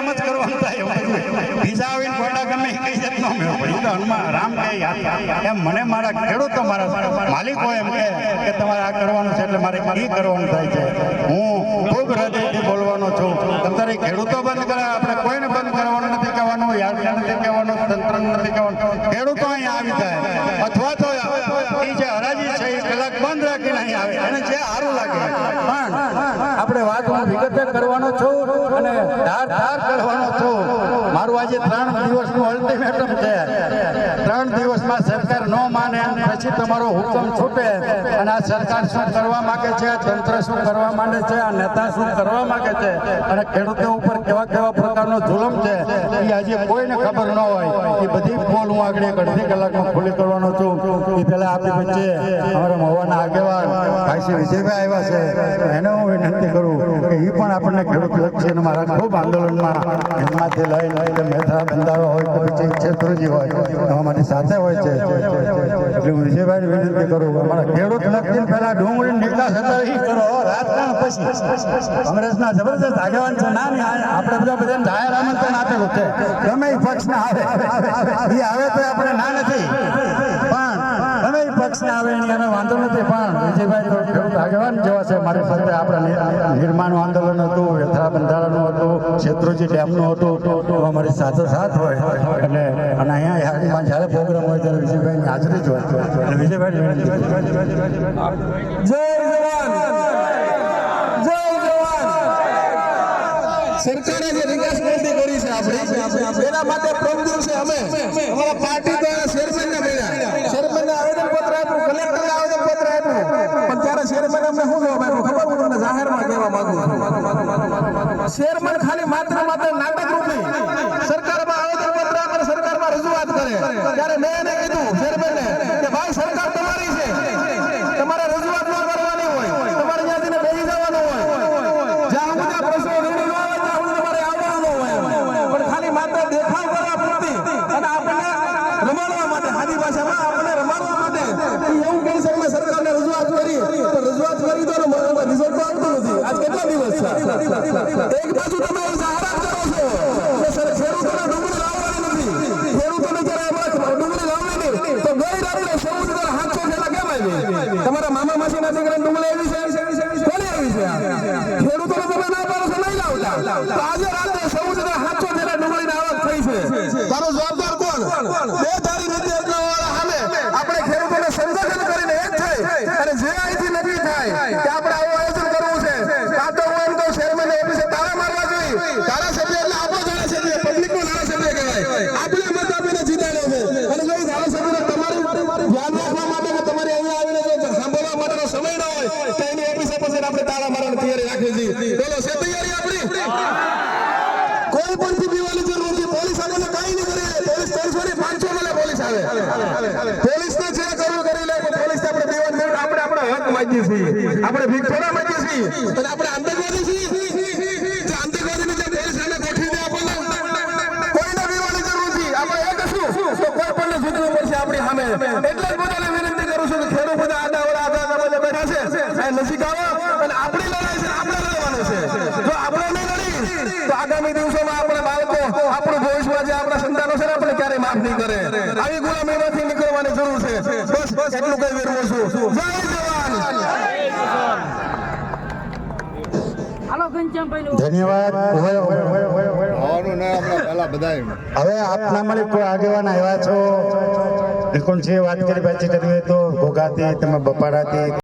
એમ જ કરવાનું થાય. બીજા આવીને ફોટા ગમે કઈ જાતનો મેળો પડે. તો હનુમાન, રામ કહે એમ મને મારા ખેડૂતો મારા માલિકો એમ કે તમારે આ કરવાનું છે એટલે મારે એ કરવાનું થાય છે. હું ખૂબ હૃદયથી બોલવાનો છું. અત્યારે ખેડૂતો બંધ કરે, આપણે કોઈને બંધ કરવાનું નથી કહેવાનું યાદ નથી કહેવાનું, તંત્ર નથી કહેવાનું. ખેડૂતો અહીંયા આવી જાય. અથવા તો એ જે હરાજી છે એ કલાક બંધ રાખીને અહીં આવે. અને જે સારું લાગે. પણ આપણે વાત હું વિગતે કરવાનો છું અને ધાર ધાર કરવાનો છું મારું આજે ત્રણ દિવસનું અલ્ટિમેટમ છે. ત્રણ દિવસમાં સરકાર ન માને તમારો હુકમ છૂટે અને આ સરકાર શું કરવા માંગે છે તંત્ર શું કરવા માંગે છે, આ નેતા શું કરવા માંગે છે અને ખેડૂતો ઉપર કેવા કેવા પ્રકારનો જુલમ છે એ આજે કોઈને ખબર ન હોય. એ બધી પોલ હું આગળ એક અડધી કલાકમાં ખુલ્લી કરવાનો છું. એ પહેલા આપણી વચ્ચે અમારા મહુવાના આગેવાન ભાઈ શ્રી વિજયભાઈ આવ્યા છે. એને હું વિનંતી કરું કે એ પણ આપણને ખેડૂત લક્ષી મારા ખૂબ આંદોલનમાં એમાંથી લઈ લઈને મેથા બંધારો હોય કે પછી ક્ષેત્રજી હોય અમારી સાથે હોય છે. એટલે હું વિજયભાઈને વિનંતી કરું. અમારા ખેડૂત લક્ષી પેલા ડુંગળી નિકાસ હતા એ કરો. રાજકારણ પછી. કોંગ્રેસના જબરદસ્ત આગેવાન છે. ના આપણે બધા બધાને જાહેર આમંત્રણ આપેલું છે. ગમે પક્ષના આવે. એ આવે તો આપણે ના નથી. પણ ગમે પક્ષના આવે એની અમે વાંધો નથી. પણ વિજયભાઈ તો ખેડૂત આગેવાન જેવા છે. મારી સાથે આપણે નિર્માણ આંદોલન હતું વ્યથા બંધારણનું હતું, શેત્રુજી ડેમનું હતું. અમારી સાથે સાથ હોય. એટલે અને અહીંયા યાદીમાં જ્યારે પ્રોગ્રામ હોય ત્યારે વિજયભાઈની હાજરી જ હોય એટલે વિજયભાઈ. જય જવાન! જય જવાન! સરકારે જે વિકાસ પ્રવૃત્તિ કરી છે આપણી એના માટે પ્રથમ દિવસે અમે. અમારા પાર્ટી દ્વારા ચેરમેનને મળ્યા. ચેરમેનને આવેદનપત્ર આપ્યું કલેક્ટરને આવેદનપત્ર આપ્યું. પણ ત્યારે ચેરમેન અમને શું જવાબ આપ્યો? ખબર હું તમને જાહેરમાં કહેવા માંગુ છું. ચેરમેન ખાલી માત્ર માત્ર નાટક રૂપી સરકારમાં આવેદનપત્ર આપે સરકારમાં રજૂઆત કરે. ત્યારે મેં એને કીધું ચેરમેનને કે ભાઈ સરકાર તમારી છે તમારે રજૂઆત ન કરવાની હોય તમારે ત્યાંથી બેસી જવાનું હોય જ્યાં સુધી આ પ્રશ્નો રેડી ન હોય ત્યાં સુધી તમારે આવવાનું હોય પણ ખાલી માત્ર દેખાવ કરવા પૂરતી અને આપણને રમાડવા માટે હાદી ભાષામાં આપણને રમાડવા માટે ઈ એવું કહી શકે મેં સરકારને રજૂઆત કરી તો રજૂઆત કરી તો એનો રિઝલ્ટ તો આવતું નથી આજ કેટલા દિવસ છે એક બાજુ તમે જાહેરાત કરો છો કે સર ખેડૂતોને ડુંગળી લાવવાની નથી ખેડૂતોને જ્યારે આપણે ડુંગળી લાવવી નહીં તો ગઈ રાત્રે સૌ સુધી હાથસો થેલા કેમ આવી તમારા મામા માસીના દીકરા ડુંગળી આવી છે? કોની આવી છે? ખેડૂતોને તમે ના પાડો છો નહીં લાવતા. આજે રાત્રે સૌ સુધી હાથસો થેલા ડુંગળીની આવક થઈ છે તારો જવાબદાર કોણ બે ધારી નીતિ અપનાવવાવાળા સામે આપણે ખેડૂતોને સંગઠન કરીને એક થઈ અને જે અહીંથી નક્કી થાય કે આપણે આવું આયોજન કરવું છે કાં તો હું એમ કહું ચેરમેન ઓફિસે તાળા આપણો કોઈ પણ કાંઈ નહીં કરે. પોલીસ ત્રણસો ની પોલીસ આવે. પોલીસ ને જે કરવું કરી લે પોલીસ આપણે પીવાની આપણે આપણો હક આપણે ભીખ થોડા માંગીએ છીએ. અને આપણે આતંકવાદી છીએ જે આતંકવાદીને જે પોલીસ સામે ગોઠવી દે આપણને કોઈને પીવાની જરૂર નથી આપણે એ કશું તો કોઈ પણ જીતવું એટલે જ બધાને વિનંતી કરું છું કે ખેડૂત બધા આડા આડા આડા બધા બેઠા છે. આ નજીક આવો અને આપણી લડાઈ છે આપણે લડવાનું છે. જો આપણે નહીં લડી તો આગામી દિવસોમાં આપણા બાળકો આપણું ભવિષ્યમાં જે આપણા સંતાનો છે ને આપણે ક્યારેય માફ નહીં કરે. આવી ગુલામીમાંથી નીકળવાની જરૂર છે. બસ એટલું કઈ વિરવું છું. જય જવાન! ધન્યવાદ. હવે આપના મને કોઈ આગેવાન આવ્યા છો. નિકુંજ વાત કરી પાછી કરવી હોય તો ઘોઘાથી તમે બપાડાથી